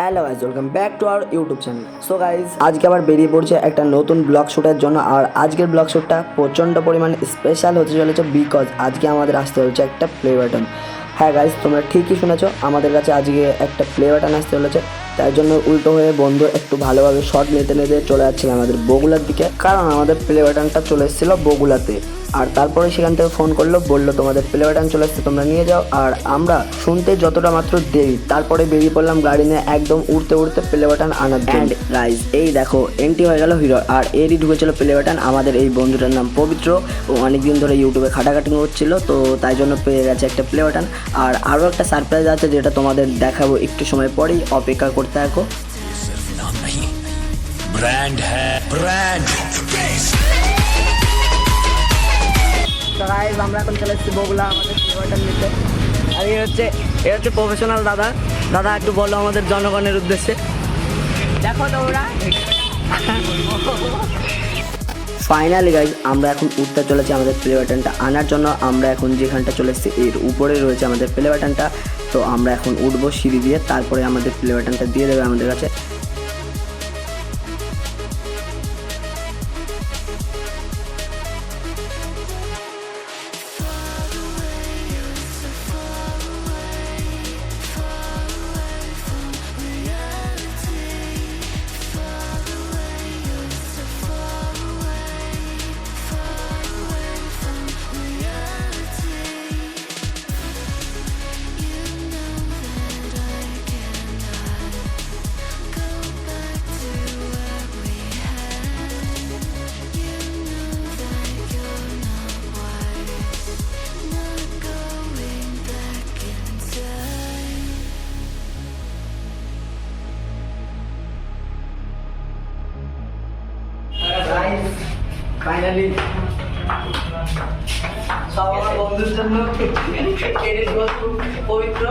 Hello guys welcome back to our YouTube channel so guys আজকে আবার বেরিয়ে পড়ছে একটা নতুন ব্লগ শ্যুটের জন্য, আর আজকের ব্লগ শ্যুটটা প্রচণ্ড পরিমাণে স্পেশাল হতে চলেছে বিকজ আজকে আমাদের আসতে হচ্ছে একটা প্লে বাটন হ্যাঁ গাইজ তোমরা ঠিকই শুনেছো, আমাদের কাছে আজকে একটা প্লে বাটন আসতে চলেছে। তাই জন্য উল্টো হয়ে বন্ধু একটু ভালোভাবে শর্ট নিতে নিতে চলে যাচ্ছিল আমাদের বগুলার দিকে। কারণ আমাদের প্লে বাটনটা চলে এসেছিল বগুলাতে। আর তারপরে সেখান থেকে ফোন করল বলল তোমাদের প্লে বাটন চলে আসছে তোমরা নিয়ে যাও। আর আমরা শুনতে যতটা মাত্র দেরি তারপরে বেরিয়ে পড়লাম গাড়ি নিয়ে একদম উড়তে উড়তে প্লে বাটন আনার অ্যান্ড গাইজ এই দেখো এন্ট্রি হয়ে গেল হিরো আর এরই ঢুকেছিলো প্লে বাটন আমাদের এই বন্ধুটার নাম পবিত্র। ও অনেকদিন ধরে ইউটিউবে খাটাখাটি করছিল তো তাই জন্য পেয়ে গেছে একটা প্লে বাটন আর আরও একটা সারপ্রাইজ আছে যেটা তোমাদের দেখাবো একটু সময় পরেই অপেক্ষা করতে থাকো। ব্র্যান্ড হ্যাঁ ব্র্যান্ড সবাই আমরা এখন চলে এসেছি বগুলা আমাদের সিলভারটার নিতে আর এই হচ্ছে এ হচ্ছে প্রফেশনাল দাদা। দাদা একটু বলো আমাদের জনগণের উদ্দেশ্যে। দেখো তোমরা। ফাইনালি গাইজ আমরা এখন উঠতে চলেছি আমাদের প্লে বাটনটা আনার জন্য। আমরা এখন যেখানটা চলে এসেছি এর উপরে রয়েছে আমাদের প্লে বাটনটা তো আমরা এখন উঠবো সিঁড়ি দিয়ে তারপরে আমাদের প্লে বাটনটা দিয়ে দেবে আমাদের কাছে। ফাইনালি সব আমার বন্ধুর জন্য পবিত্র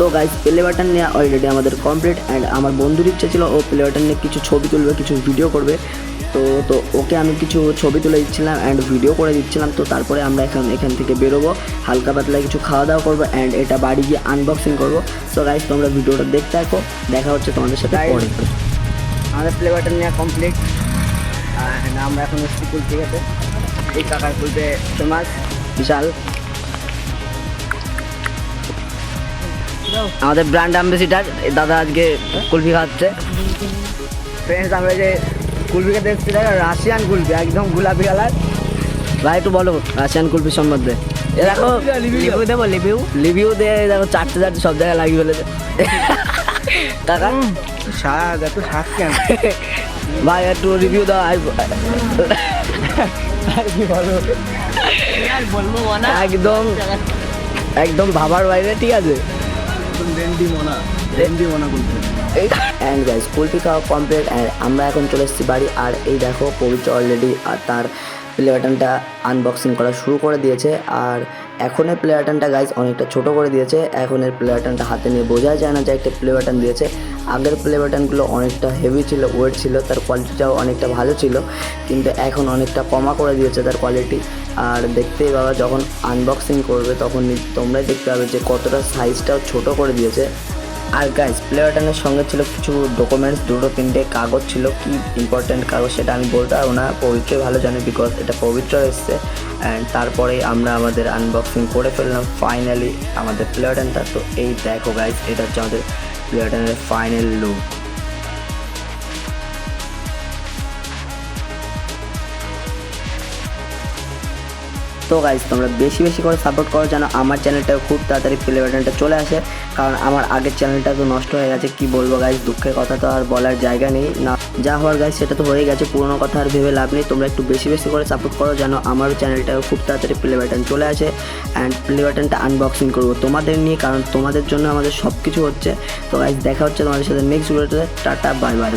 তো গাইজ প্লে বাটন নিয়ে অলরেডি আমাদের কমপ্লিট অ্যান্ড আমার বন্ধুর ইচ্ছা ছিল ও প্লে বাটন নিয়ে কিছু ছবি তুলবে কিছু ভিডিও করবে। তো তো ওকে আমি কিছু ছবি তুলে দিচ্ছিলাম অ্যান্ড ভিডিও করে দিচ্ছিলাম। তো তারপরে আমরা এখন এখান থেকে বেরোবো হালকা পাতলা কিছু খাওয়া দাওয়া করব অ্যান্ড এটা বাড়ি গিয়ে আনবক্সিং করব। সো গাইজ তোমরা ভিডিওটা দেখতে থাকো দেখা হচ্ছে তোমাদের সাথে পরে। আমাদের প্লে বাটন নেওয়া কমপ্লিট অ্যান্ড আমরা এখন এসছি কুলপি খেতে এই কাকার কুলপে ফেমাস বিশাল। আমাদের ব্র্যান্ড অ্যাম্বাসিডার দাদা আজকে কুলফি খাচ্ছে। ফ্রেন্ডস আমরা যে কুলফি খেতে এসেছি দেখো রাশিয়ান কুলফি একদম গোলাপি কালার ভাই একটু বলো রাশিয়ান কুলফি সম্বন্ধে। দেখো লিভিউ দেবো লিভিউ লিভিউ দিয়ে দেখো চারটে চারটে সব জায়গায় লাগিয়ে ফেলেছে। কাকা? স্বাদ এত স্বাদ কেন? ভাই একটু রিভিউ দাও আই একদম একদম ভাবার বাইরে ঠিক আছে? কমপ্লিট আমরা এখন চলে এসেছি বাড়ি। আর এই দেখো পবিত্র অলরেডি আর তার প্লে বাটনটা আনবক্সিং করা শুরু করে দিয়েছে। আর এখনের প্লে বাটনটা গাইজ অনেকটা ছোট করে দিয়েছে। এখনের প্লে বাটনটা হাতে নিয়ে বোঝা যায় না যে একটা প্লে বাটন দিয়েছে। আগের প্লে বাটনগুলো অনেকটা হেভি ছিল ওয়েট ছিল, তার কোয়ালিটিটাও অনেকটা ভালো ছিল। কিন্তু এখন অনেকটা কমা করে দিয়েছে তার কোয়ালিটি আর দেখতেই পাবা যখন আনবক্সিং করবে তখন তোমরাই দেখতে পাবে যে কতটা সাইজটাও ছোট করে দিয়েছে। আর গাইজ প্লেয়ারটানের সঙ্গে ছিল কিছু ডকুমেন্টস দুটো তিনটে কাগজ ছিল, কি ইম্পর্টেন্ট কাগজ সেটা আমি বলতে পারব না। পবিত্রই ভালো জানি বিকজ এটা পবিত্র এসছে। অ্যান্ড তারপরেই আমরা আমাদের আনবক্সিং করে ফেললাম ফাইনালি আমাদের প্লেয়ারটানটা তো এই দেখো গাইজ এটা হচ্ছে আমাদের প্লে বাটনের ফাইনাল লুক তো গাইজ তোমরা বেশি বেশি করে সাপোর্ট করো যেন আমার চ্যানেলটা খুব তাড়াতাড়ি প্লে বাটনটা চলে আসে। কারণ আমার আগের চ্যানেলটা তো নষ্ট হয়ে গেছে, কি বলব গাইজ দুঃখের কথা তো আর বলার জায়গা নেই। না, যা হওয়ার গাইজ সেটা তো হয়ে গেছে, পুরোনো কথা আর ভেবে লাভ নেই। তোমরা একটু বেশি বেশি করে সাপোর্ট করো যেন আমার চ্যানেলটাও খুব তাড়াতাড়ি প্লে বাটন চলে আসে। অ্যান্ড প্লে বাটনটা আনবক্সিং করব তোমাদের নিয়ে, কারণ তোমাদের জন্য আমাদের সব কিছু হচ্ছে। তো গাইজ দেখা হচ্ছে তোমাদের সাথে নেক্সট ভিডিওতে টাটা বাই বাই